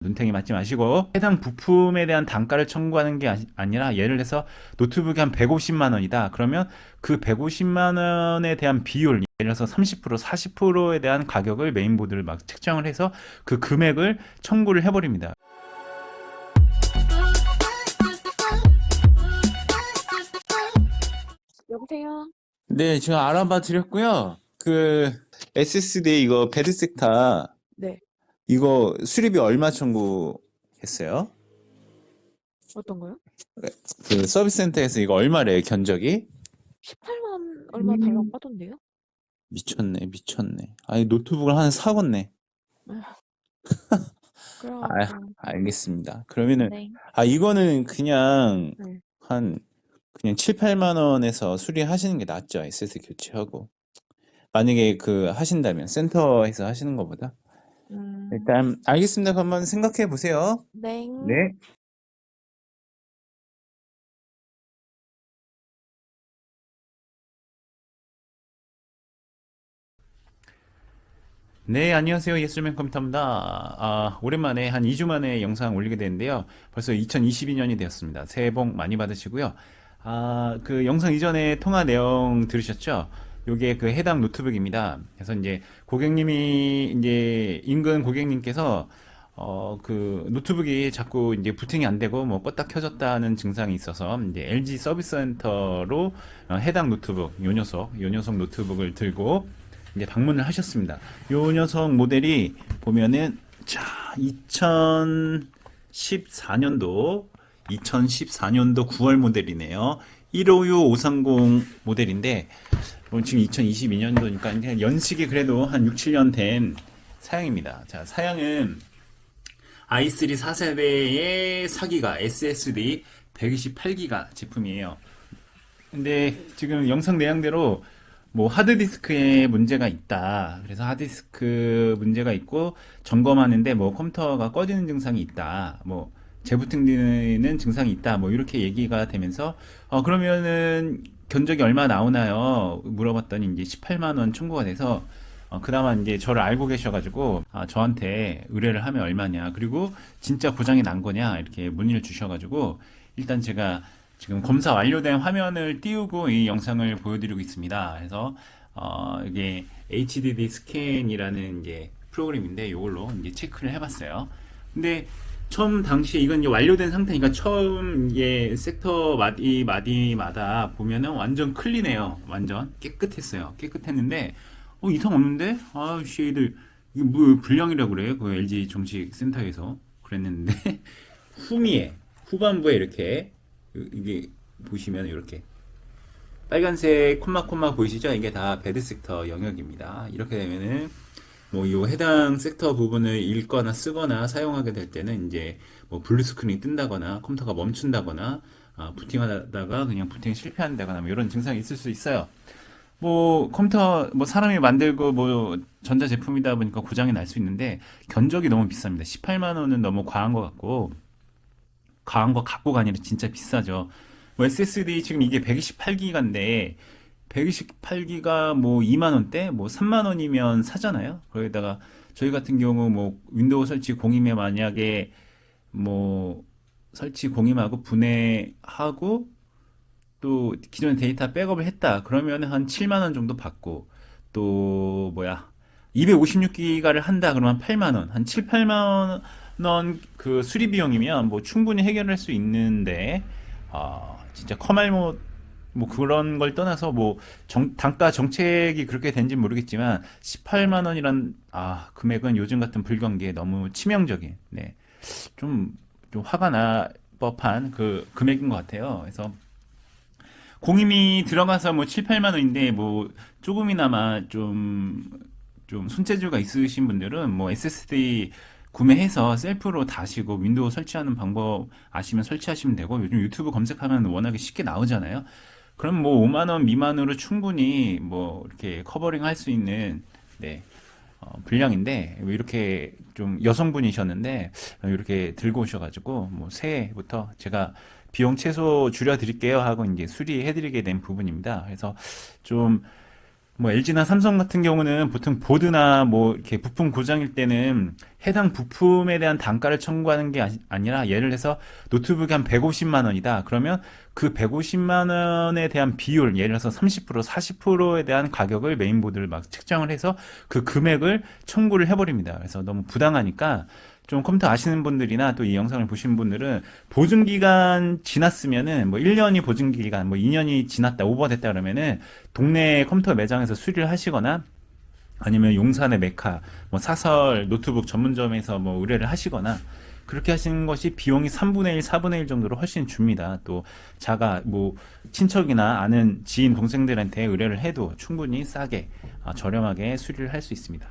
눈탱이 맞지 마시고 해당 부품에 대한 단가를 청구하는 게 아니- 아니라 예를 들어서 노트북이 한 150만 원이다. 그러면 그 150만 원에 대한 비율 예를 들어서 30% 40%에 대한 가격을 메인보드를 막 책정을 해서 그 금액을 청구를 해버립니다. 여보세요? 네, 지금 알아봐 드렸고요. 그 SSD 이거 베르섹타 네. 이거 수리비 얼마 청구했어요? 어떤 거요? 그 서비스 센터에서 이거 얼마래요, 견적이? 18만 얼마 달라고 하던데요? 미쳤네, 미쳤네. 아니, 노트북을 하나 사겠네. 그래가지고 알겠습니다. 그러면은, 네. 아, 이거는 그냥 네. 한, 그냥 7, 8만 원에서 수리하시는 게 낫죠. SSD 교체하고. 만약에 그 하신다면, 센터에서 하시는 것보다. 음, 일단, 알겠습니다. 그럼 한번 생각해 보세요. 네. 네. 네, 안녕하세요. 예술맨 컴퓨터입니다. 아, 오랜만에 한 2주 만에 영상 올리게 되는데요. 벌써 2022년이 되었습니다. 새해 복 많이 받으시고요. 아, 그 영상 이전에 통화 내용 들으셨죠? 요게 그 해당 노트북입니다. 그래서 이제 고객님이 이제 인근 고객님께서 어, 그 노트북이 자꾸 이제 부팅이 안 되고 뭐 껐다 켜졌다는 증상이 있어서 이제 LG 서비스 센터로 어, 해당 노트북, 요 녀석, 요 녀석 노트북을 들고 이제 방문을 하셨습니다. 요 녀석 모델이 보면은 자, 2014년도 2014년도 9월 모델이네요. 156530 모델인데 뭐 지금 2022년도니까 연식이 그래도 한 6, 7년 된 사양입니다. 자, 사양은 i3 4세대의 4기가 SSD 128기가 제품이에요. 근데 지금 영상 내용대로 뭐 하드디스크에 문제가 있다. 그래서 하드디스크 문제가 있고 점검하는데 뭐 컴퓨터가 꺼지는 증상이 있다. 뭐 재부팅되는 증상이 있다. 뭐 이렇게 얘기가 되면서 어 그러면은 견적이 얼마 나오나요? 물어봤더니 이제 18만 원 청구가 돼서 어, 그나마 이제 저를 알고 계셔가지고 아, 저한테 의뢰를 하면 얼마냐 그리고 진짜 고장이 난 거냐 이렇게 문의를 주셔가지고 일단 제가 지금 검사 완료된 화면을 띄우고 이 영상을 보여드리고 있습니다. 그래서 어, 이게 HDD 스캔이라는 이제 프로그램인데 이걸로 이제 체크를 해봤어요. 근데 처음 당시에 이건 이제 완료된 상태니까 처음 이게 섹터 마디 마디마다 보면은 완전 클린해요. 완전 깨끗했어요. 깨끗했는데 어 이상 없는데 아 쉐이들 이게 뭐 불량이라 그래 그 LG 정식 센터에서 그랬는데 후미에 후반부에 이렇게 이게 보시면 이렇게 빨간색 콤마 콤마 보이시죠? 이게 다 배드 섹터 영역입니다. 이렇게 되면은 뭐요 해당 섹터 부분을 읽거나 쓰거나 사용하게 될 때는 이제 뭐 블루 스크린이 뜬다거나 컴퓨터가 멈춘다거나 아, 부팅하다가 그냥 부팅 실패한다거나 뭐 이런 증상이 있을 수 있어요. 뭐 컴퓨터 뭐 사람이 만들고 뭐 전자 제품이다 보니까 고장이 날 수 있는데 견적이 너무 비쌉니다. 18만 원은 너무 과한 것 같고 과한 거 갖고가 아니라 진짜 비싸죠. 뭐 SSD 지금 이게 128기가인데 128기가 뭐 2만 원대, 뭐 3만 원이면 사잖아요. 거기다가 저희 같은 경우 뭐 윈도우 설치 공임에 만약에 뭐 설치 공임하고 분해하고 또 기존의 데이터 백업을 했다. 그러면 한 7만 원 정도 받고 또 뭐야 256기가를 한다. 그러면 8만 원, 한 7, 8만 원 그 수리 비용이면 뭐 충분히 해결할 수 있는데 아 진짜 커말못 뭐 그런 걸 떠나서 뭐 정- 단가 정책이 그렇게 된지 모르겠지만 18만 원이란 아 금액은 요즘 같은 불경기에 너무 치명적인 네. 좀, 좀 화가 날 법한 그 금액인 것 같아요. 그래서 공임이 들어가서 뭐 7, 8만 원인데 뭐 조금이나마 좀, 좀 손재주가 있으신 분들은 뭐 SSD 구매해서 셀프로 다시고 윈도우 설치하는 방법 아시면 설치하시면 되고 요즘 유튜브 검색하면 워낙에 쉽게 나오잖아요. 그럼 뭐 5만 원 미만으로 충분히 뭐 이렇게 커버링 할 수 있는 네. 어, 분량인데 왜 이렇게 좀 여성분이셨는데 어, 이렇게 들고 오셔가지고 뭐 새해부터 제가 비용 최소 줄여 드릴게요 하고 이제 수리해 드리게 된 부분입니다. 그래서 좀 뭐 LG나 삼성 같은 경우는 보통 보드나 뭐 이렇게 부품 고장일 때는 해당 부품에 대한 단가를 청구하는 게 아니- 아니라 예를 들어서 노트북이 한 150만 원이다. 그러면 그 150만 원에 대한 비율, 예를 들어서 30%, 40%에 대한 가격을 메인보드를 막 측정을 해서 그 금액을 청구를 해버립니다. 그래서 너무 부당하니까 좀 컴퓨터 아시는 분들이나 또 이 영상을 보신 분들은 보증 기간 지났으면은 뭐 1년이 보증 기간, 뭐 2년이 지났다, 오버됐다 그러면은 동네 컴퓨터 매장에서 수리를 하시거나 아니면 용산의 메카, 뭐 사설 노트북 전문점에서 뭐 의뢰를 하시거나 그렇게 하시는 것이 비용이 3분의 1, 4분의 1 정도로 훨씬 줍니다. 또 자가 뭐 친척이나 아는 지인 동생들한테 의뢰를 해도 충분히 싸게 아, 저렴하게 수리를 할 수 있습니다.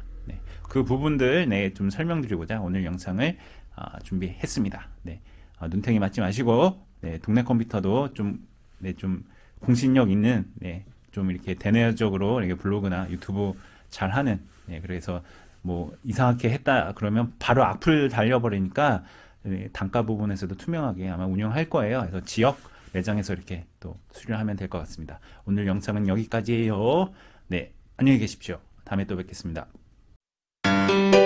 네. 그 부분들 네, 좀 설명드리고자 오늘 영상을 아, 준비했습니다. 네. 아, 눈탱이 맞지 마시고 네, 동네 컴퓨터도 좀 네, 좀 공신력 있는 네, 좀 이렇게 대내적으로 이렇게 블로그나 유튜브 잘 하는 네, 그래서 뭐 이상하게 했다 그러면 바로 악플 달려버리니까 네, 단가 부분에서도 투명하게 아마 운영할 거예요. 그래서 지역 매장에서 이렇게 또 수리를 하면 될 것 같습니다. 오늘 영상은 여기까지예요. 네, 안녕히 계십시오. 다음에 또 뵙겠습니다. Thank you.